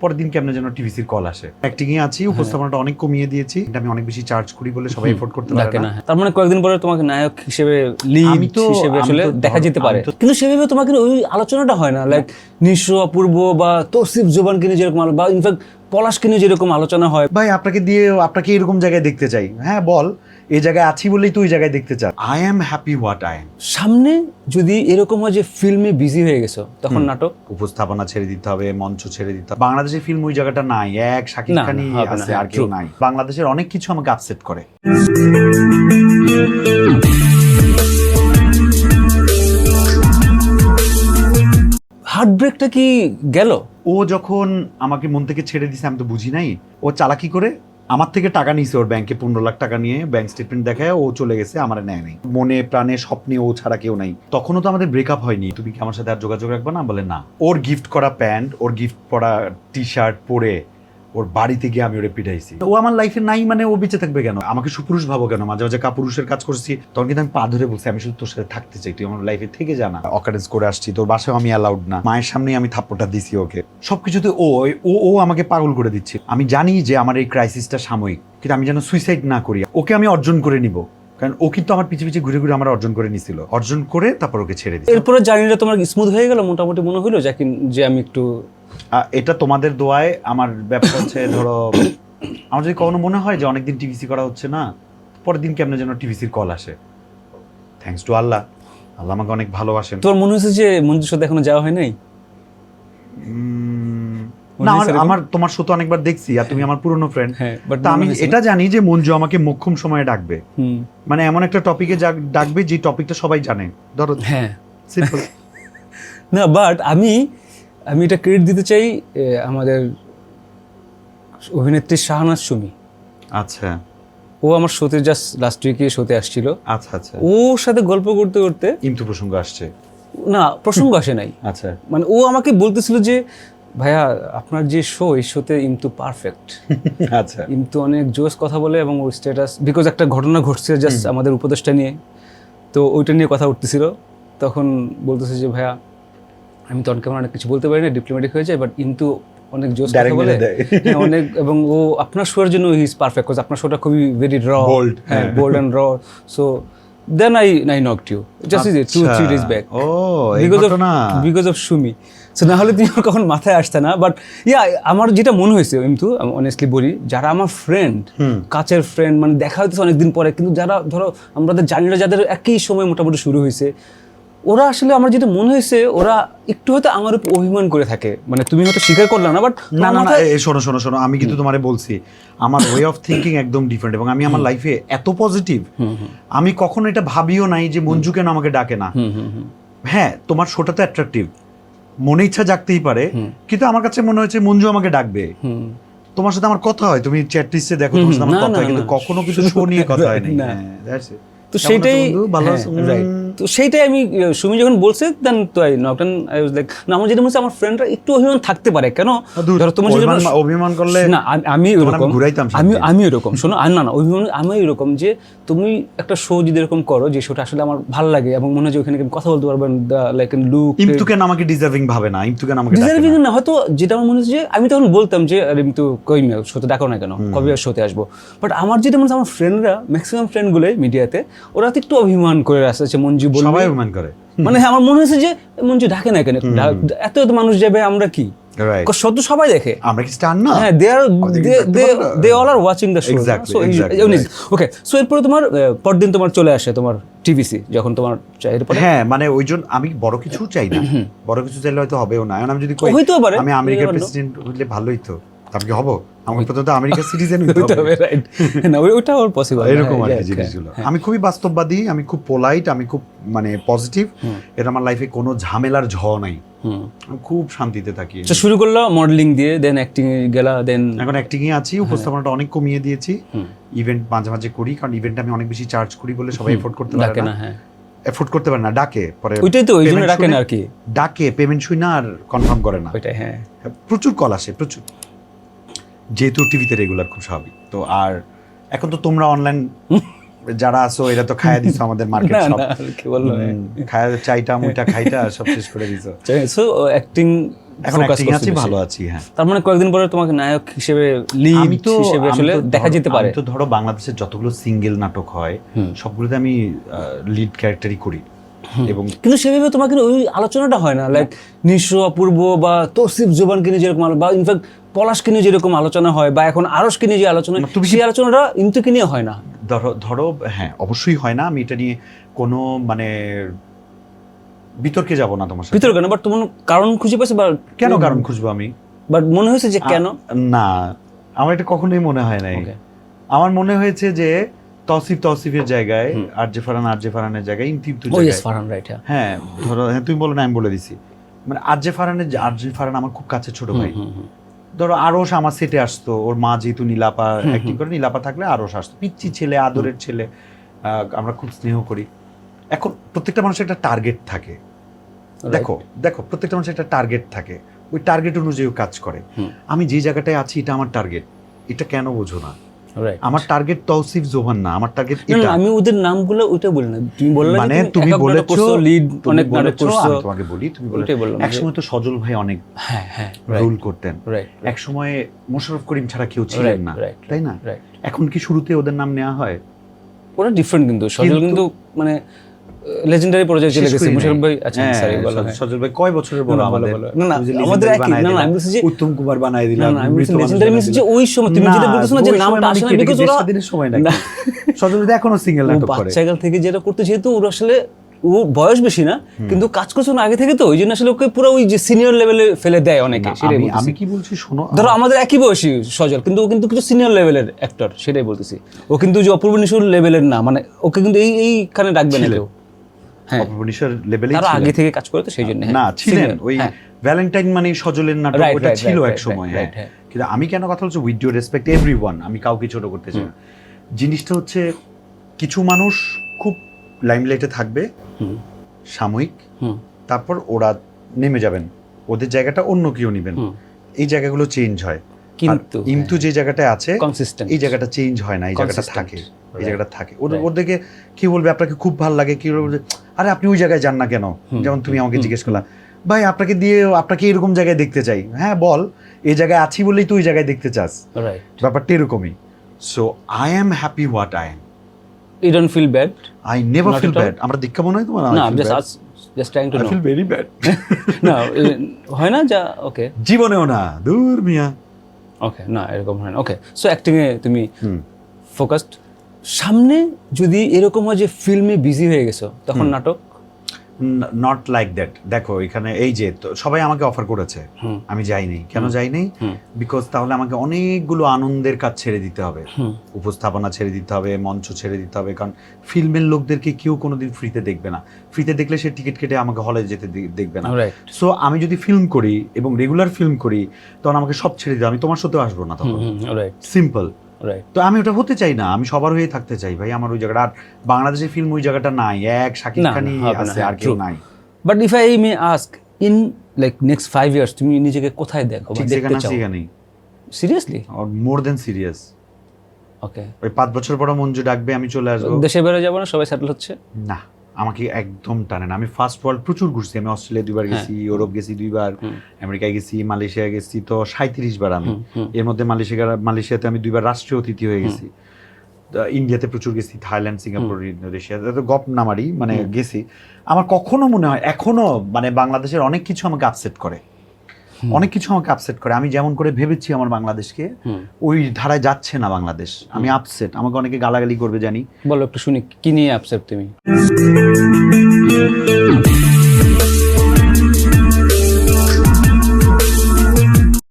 পরের দিন কেমন যেন টিভিসির কল আসে। অ্যাক্টিং এ আছি উপস্থাপনাটা অনেক কমিয়ে দিয়েছি। এটা আমি অনেক বেশি চার্জ করি বলে সবাই এফোর্ড করতে পারে না। না তার মানে কয়েকদিন পরে তোমাকে নায়ক হিসেবে লিড হিসেবে আসলে দেখা যেতে পারে। কিন্তু সেভাবে তোমাকে ওই আলোচনাটা হয় না লাইক নিঃস্ব অপূর্ব বা তৌসিফ জোবানকে নিয়ে যেরকম বা ইনফ্যাক্ট পলাশকে নিয়ে যেরকম আলোচনা হয়। ভাই আপনাকে দিয়ে আপনাকে এরকম জায়গায় দেখতে চাই। হ্যাঁ বল। এই জায়গায় আছি বলেই তো ওই জায়গায় দেখতে চাই I am happy what I am সামনে যদি এরকম হয় যে ফিল্মে বিজি হয়ে গেছো তখন নাটক? উপস্থাপনা ছেড়ে দিতে হবে মঞ্চ ছেড়ে দিতে হবে। বাংলাদেশের ফিল্ম ওই জায়গাটা নাই এক শাকিব খানই আছে হ্যাঁ, আর কেউ নাই। বাংলাদেশের অনেক কিছু আমাকে আপসেট করে। হার্ট ব্রেকটা কি গেল? ও যখন আমাকে মন থেকে ছেড়ে দিছে আমি তো বুঝি নাই। ও চালাকি করে আমার থেকে টাকা নিয়েছে ওর ব্যাংকে পনেরো লাখ টাকা নিয়ে ব্যাংক স্টেটমেন্ট দেখায় ও চলে গেছে, আমার নেয় নেই। মনে প্রাণে স্বপ্নে ও ছাড়া কেউ নাই। তখনও তো আমাদের ব্রেকআপ হয়নি। তুমি কি আমার সাথে আর যোগাযোগ রাখবে? না, বলে না। ওর গিফট করা প্যান্ট ওর গিফট করা টি শার্ট পরে ওর বাড়িতে গিয়ে আমি ওরে পিটাইছি। ও আমার লাইফে নাই মানে ও বেঁচে থাকবে কেন? আমাকে সুপুরুষ ভাবো কেন? মাঝে মাঝে কাপুরুষের কাজ করছি। তখন কিন্তু আমি পা ধরে বলছি আমি শুধু তোর সাথে থাকতে চাই তুই আমার লাইফে থেকে জানা অকারেন্স করে আসছি তোর বাসায় আমি অ্যালাউড না। মায়ের সামনেই আমি থাপ্পটা দিছি ওকে। সবকিছুতে ও ও ও আমাকে পাগল করে দিচ্ছে। আমি জানি যে আমার এই ক্রাইসিসটা সাময়িক কিন্তু আমি যেন সুইসাইড না করি। ওকে আমি অর্জন করে নিব। কারণ ও কিন্তু আমার পিছে পিছে ঘুরে ঘুরে আমার অর্জন করে নিছিল। অর্জন করে তারপর ওকে ছেড়ে দিই এরপরে জার্নিটা তোমার স্মুথ হয়ে গেল? মোটামুটি মনে হলো যে যে আমি একটু এটা তোমাদের দোয়ায় আমার ব্যবসা হচ্ছে ধরো আমার যদি কখনো মনে হয় যে অনেকদিন টিভিসি করা হচ্ছে না পরের দিন কেমন যেন টিভিসির কল আসে। Thanks to Allah. আল্লাহ আমাকে অনেক ভালোবাসেন। তোমার মনে হয়েছে যে মঞ্জুর সাথে এখনও যাওয়া হয় নাই? না আমার আমার তোমার সাথে অনেকবার দেখছি আর তুমি আমার পুরনো ফ্রেন্ড হ্যাঁ তা আমি এটা জানি যে মঞ্জু আমাকে মোক্ষম সময়ে ডাকবে। মানে এমন একটা টপিকে ডাকবে যে টপিকটা সবাই জানে। ধরো হ্যাঁ। সিম্পল না বাট আমি আমি এটা ক্রেডিট দিতে চাই আমাদের অভিনেত্রী শাহনাজ সুমি। আচ্ছা। ও আমার শোতে জাস্ট লাস্ট উইকে শোতে আসছিল। আচ্ছা আচ্ছা। ওর সাথে গল্প করতে করতে ইমতু প্রসঙ্গ আসছে। না প্রসঙ্গ আসে নাই। আচ্ছা। মানে ও আমাকে বলতেছিল যে ভাইয়া আপনার যে শো এই শোতে ইমতু পারফেক্ট আচ্ছা। ইমতু অনেক জোস কথা বলে এবং ওর স্ট্যাটাস বিকজ একটা ঘটনা ঘটছে জাস্ট আমাদের উপদেশটা নিয়ে তো ওইটা নিয়ে কথা উঠতেছিল। তখন বলতেছে যে ভাইয়া আমি তো অন ক্যামেরা অনেক কিছু বলতে পারি না ডিপ্লোম্যাটিক হয়ে যায় বাট ইমতু অনেক জোস কথা বলে। হ্যাঁ, অনেক এবং ও আপনার শোয়ের জন্য ইজ পারফেক্ট বিকজ আপনার শোটা খুবই ভেরি র Bold, হ্যাঁ। Bold and raw so then I I knocked you just is two three days back O because of because of Sumi so না হলে তুমি আমার কখন মাথায় আসতে না বাট ইয়া আমার যেটা মনে হয়েছে কিন্তু আমি অনেস্টলি বলি যারা আমার ফ্রেন্ড কাছের ফ্রেন্ড মানে দেখা হইতেছে অনেকদিন পরে কিন্তু যারা ধরো আমাদের জানি না যাদের একই সময় মোটামুটি শুরু হয়েছে ওরা আসলে আমার যেটা মনে হয়েছে ওরা একটু হয়তো আমার উপর অভিমান করে থাকে। মানে তুমি হয়তো স্বীকার করলে না বাট না না না শোনো শোনো শোনো আমি কিন্তু তোমারে বলছি আমার ওয়ে অফ থিঙ্কিং একদম ডিফারেন্ট এবং আমি আমার লাইফে এত পজিটিভ আমি কখনো এটা ভাবিও নাই যে মঞ্জু কেন আমাকে ডাকে না। হ্যাঁ তোমার শোটা তো অ্যাট্রাকটিভ মনে ইচ্ছা জাগতেই পারে কিন্তু আমার কাছে মনে হয়েছে মঞ্জু আমাকে ডাকবে। হুম। তোমার সাথে আমার কথা হয় তুমি চ্যাট লিস্টে দেখো তোমার সাথে আমার কথা হয় কিন্তু কখনো কিছু শো নিয়ে কথা হয়নি না। হ্যাঁ, তো বন্ধু? ভালো হ্যাঁ, right. উম, তো সেইটাই আমি সুমি যখন বলছে দেন তো I not I was like না আমার যেটা মনে হচ্ছে আমার ফ্রেন্ডরা একটু অভিমান থাকতে পারে কেন ধরো তোমার যদি অভিমান- করলে না আমি- এরকম আমি। আমি এরকম শোনো আর না না অভিমান আমি এরকম যে তুমি একটা শো যদি এরকম করো যে শোটা আসলে আমার ভালো লাগে এবং মনে হয় যে ওখানে আমি কথা বলতে পারবেন লাইক লুক ইমতু কেন আমাকে ডিজার্ভিং ভাবে না ইমতু কেন আমাকে ডিজার্ভিং না? হয়তো যেটা আমার মনে হচ্ছে যে আমি তখন বলতাম যে আরে আমি তো কই মেয়ে শোতে ডাকো না কেন কবে আর শোতে আসব বাট আমার যেটা মনে হচ্ছে আমার ফ্রেন্ডরা ম্যাক্সিমাম ফ্রেন্ডগুলো মিডিয়াতে ওরা তো একটু অভিমান করে আসছে মঞ্জু বলবে? সবাই অভিমান করে। মানে হ্যাঁ, আমার মনে হয়েছে যে মঞ্জু ডাকে না কেন? এত এত মানুষ যাবে আমরা কি? সবাই দেখে। আমরা কি স্টার না? হ্যাঁ দে আর দে পারে all are watching the show okay so এরপরে তোমার পরদিন তোমার চলে আসে তোমার টিভিসি যখন তোমার চা- এরপরে? হ্যাঁ মানে ওই জন্য আমি বড় কিছু চাই না। বড় কিছু চাইলে হয়তো হবেও না। আমি যদি কই হইতেও পারে। আমি আমেরিকার. প্রেসিডেন্ট হইলে ভালোই তো। আমি কি হব? আমার প্রথমত আমেরিকার সিটিজেন হইতে হবে। রাইট না ওটা ওর পসিবল এরকম আর কি জিনিসগুলো। আমি খুবই বাস্তববাদী আমি খুব পোলাইট আমি খুব মানে পজিটিভ এটা আমার লাইফে কোনো ঝামেলার ঝ নাই। খুব শান্তিতে থাকি। শুরু করল মডেলিং দিয়ে দেন অ্যাক্টিং গেলা দেন এখন অ্যাক্টিং এ আছি উপস্থাপনাটা অনেক কমিয়ে দিয়েছি। ইভেন্ট মাঝে মাঝে করি কারণ ইভেন্ট আমি অনেক বেশি চার্জ করি বলে সবাই এফোর্ড করতে পারে না। না হ্যাঁ। এফোর্ড করতে পারে না ডাকে। পরে ওইটাই তো ওই জন্য ডাকে না আর কি। ডাকে পেমেন্ট শুই না আর কনফার্ম করে না। ওইটাই হ্যাঁ। প্রচুর কল আসে প্রচুর। যেহেতু টিভিতে রেগুলার খুব স্বাভাবিক। তো আর এখন তো তোমরা অনলাইন যারা আছো এরা তো খাইয়া দিছো আমাদের মার্কেট সব। কি বলল খায়া চাইটা মুইটা খাইটা সব শেষ করে দিছো। সো অ্যাক্টিং এখন acting আছি ভালো আছি হ্যাঁ। তার মানে কয়েকদিন পরে তোমাকে নায়ক হিসেবে লিড হিসেবে আসলে দেখা যেতে পারে। আমি তো ধরো বাংলাদেশের যতগুলো সিঙ্গেল নাটক হয় সবগুলোতে আমি লিড ক্যারেক্টারই করি। এবং কিন্তু সেভাবে তোমাকে ওই আলোচনাটা হয় না লাইক নিঃস্ব অপূর্ব বা তৌসিফ জোবানকে নিয়ে যেরকম বা ইনফ্যাক্ট পলাশকে নিয়ে যেরকম আলোচনা হয় বা এখন আরশকে নিয়ে যে আলোচনা সেই আলোচনাটা ইন্তুকে নিয়ে হয় না। ধরো ধরো হ্যাঁ অবশ্যই হয় না আমি এটা নিয়ে কোনো মানে বিতর্কে যাব না তোমার সাথে। ভিতরে কেন বাট তোমার কারণ খুঁজে পাইছে বা কেন কারণ খুঁজবো আমি? বাট মনে হয়েছে যে কেন? না আমার এটা কখনোই মনে হয় নাই। আমার মনে হয়েছে যে তসিফ তসিফের জায়গায়। আরজে ফারান আরজে ফারানের জায়গায় ইমতিপ্তু ও জায়গায়। রাইট হ্যাঁ ধরো হ্যাঁ তুমি বলো না আমি বলে দিছি। মানে আরজে ফারানের আরজে ফারান আমার খুব কাছে ছোট ভাই। ধরো আরস আমার সেটে আসতো ওর মা যেহেতু নীলাপা অ্যাক্টিং করে নীলাপা থাকলে আরস আসতো। পিচ্ছি ছেলে আদরের ছেলে আমরা খুব স্নেহ করি। এখন প্রত্যেকটা মানুষের একটা টার্গেট থাকে। দেখো দেখো প্রত্যেকটা মানুষের একটা টার্গেট থাকে। ওই টার্গেট অনুযায়ী কাজ করে। আমি যে জায়গাটায় আছি এটা আমার টার্গেট এটা কেন বোঝো না. আমার টার্গেট তৌসিফ জোহান না আমার টার্গেট এটা আমি ওদের নামগুলো ওইটা বলি না। তুমি বললে মানে তুমি বলেছ লিড অনেক নাটক করছ। আমি তোমাকে বলি তুমি বলে এক সময় একসময় তো সজল ভাই অনেক হ্যাঁ হ্যাঁ রুল করতেন। রাইট এক সময় মোশাররফ করিম ছাড়া কেউ ছিলেন না তাই না? এখন কি শুরুতে ওদের নাম নেওয়া হয়? ওরা ডিফারেন্ট কিন্তু সজল কিন্তু মানে লেজেন্ডারি চলে গেছে মুশারফ ভাই? আচ্ছা হ্যাঁ, সরি বলো সজল- সজল ভাই কয় বছরের বড়? আমাদের না, না, আমাদের একই। না, না, আমি বলছি যে- উত্তম কুমার বানাই দিলাম না আমি মানুষ লেজেন্ডারি যে ওই সময় তুমি যেটা বলতেছো না যে নামটা বিকজ ওরা দিনের সময়? না। সজল ভাই এখনও সিঙ্গেল নাটক করে। বাচ্চাকাল থেকে যেটা করতে যেহেতু ওর আসলে ও বয়স বেশি না কিন্তু কাজ করছে না আগে থেকে তো ওই জন্য আসলে ওকে পুরো ওই যে সিনিয়র লেভেলে ফেলে দেয় অনেকে সেটাই আমি কি বলছি শোনো? ধরো আমাদের একই বয়সী সজল কিন্তু ও কিন্তু কিছু সিনিয়র লেভেলের অ্যাক্টর সেটাই বলতেছি। ও কিন্তু যে অপূর্ব নিশুর লেভেলের না মানে ওকে কিন্তু এই এইখানে ডাকবে না। কেউ। হ্যাঁ। লেভেলে তারা আগে থেকে কাজ করে তো সেই জন্য না ছিলেন। ওই হ্যাঁ। ভ্যালেন্টাইন মানে সজলের নাটক ওটা ছিল এক সময় হ্যাঁ। হ্যাঁ। কিন্তু আমি কেন কথা বলছি? উইথ ইউ রেসপেক্ট এভরি আমি কাউকে ছোট করতে চাই জিনিসটা হচ্ছে কিছু মানুষ খুব লাইমলাইটে থাকবে সাময়িক তারপর ওরা নেমে যাবেন। ওদের জায়গাটা অন্য কেউ নেবেন। এই জায়গাগুলো চেঞ্জ হয়। কিন্তু ইমতু যে জায়গাটায় আছে কনসিস্টেন্ট এই জায়গাটা চেঞ্জ হয় না এই জায়গাটা থাকে এই জায়গাটা থাকে। ওদের Right. ওদেরকে কি বলবে? আপনাকে খুব ভালো লাগে কি বলবে? আরে আপনি ওই জায়গায় যান না কেন? যেমন তুমি আমাকে জিজ্ঞেস করলা ভাই আপনাকে দিয়ে আপনাকে এরকম জায়গায় দেখতে চাই। হ্যাঁ বল এই জায়গায় আছি বলেই তুই ওই জায়গায় দেখতে চাস। ব্যাপারটা এরকমই। So I am happy what I am you don't feel bad I never feel bad আমরা দীক্ষা মনে হয় তোমার না just just trying to know I feel very bad না হয় না যা ওকে জীবনেও না দূর মিয়া। ওকে না এরকম হয় না। ওকে সো অ্যাক্টিং এ তুমি ফোকাসড সামনে যদি এরকম হয় যে ফিল্মে বিজি হয়ে গেছো তখন নাটক নট লাইক দ্যাট দেখো এখানে এই যে সবাই আমাকে অফার করেছে। আমি যাইনি। কেন যাইনি? বিকজ তাহলে আমাকে অনেকগুলো আনন্দের কাজ ছেড়ে দিতে হবে। উপস্থাপনা ছেড়ে দিতে হবে মঞ্চ ছেড়ে দিতে হবে কারণ ফিল্মের লোকদেরকে কেউ কোনোদিন ফ্রিতে দেখবে না। ফ্রিতে দেখলে সে টিকিট কেটে আমাকে হলে যেতে দেখবে না। সো আমি যদি ফিল্ম করি এবং রেগুলার ফিল্ম করি তখন আমাকে সব ছেড়ে দিতে আমি তোমার সাথেও আসব না তখন। সিম্পল তো আমি ওটা হতে চাই না আমি সবার হয়ে থাকতে চাই ভাই আমার ওই জায়গাটা। আর বাংলাদেশের ফিল্ম ওই জায়গাটা নাই এক শাকিব খানই আছে হ্যাঁ, আর কেউ নাই। But if I may ask in like next five years তুমি নিজেকে কোথায় দেখো দেখতে চাও? সিরিয়াসলি মোর দেন সিরিয়াস ওকে ওই পাঁচ বছর পর মঞ্জু ডাকবে আমি চলে আসব। দেশে বেরো যাব না সবাই সেটেল হচ্ছে? না। আমাকে একদম টানে না। আমি ফার্স্ট ওয়ার্ল্ড প্রচুর ঘুরছি। আমি অস্ট্রেলিয়া দুইবার হ্যাঁ। গেছি ইউরোপ গেছি দুইবার আমেরিকায় গেছি মালয়েশিয়া গেছি তো সাঁত্রিশ বার আমি। এর মধ্যে মালয়েশিয়া মালয়েশিয়াতে আমি দুইবার রাষ্ট্রীয় অতিথি হয়ে গেছি। ইন্ডিয়াতে প্রচুর গেছি থাইল্যান্ড সিঙ্গাপুর ইন্দোনেশিয়া তো গপ না মারি মানে গেছি। আমার কখনো মনে হয় এখনও মানে বাংলাদেশের অনেক কিছু আমাকে আপসেট করে। অনেক কিছু আমাকে আপসেট করে। আমি যেমন করে ভেবেছি আমার বাংলাদেশকে ওই ধারায় যাচ্ছে না বাংলাদেশ। আমি আপসেট আমাকে অনেকে গালাগালি করবে জানি। বলো একটু শুনি কি নিয়ে আপসেট তুমি?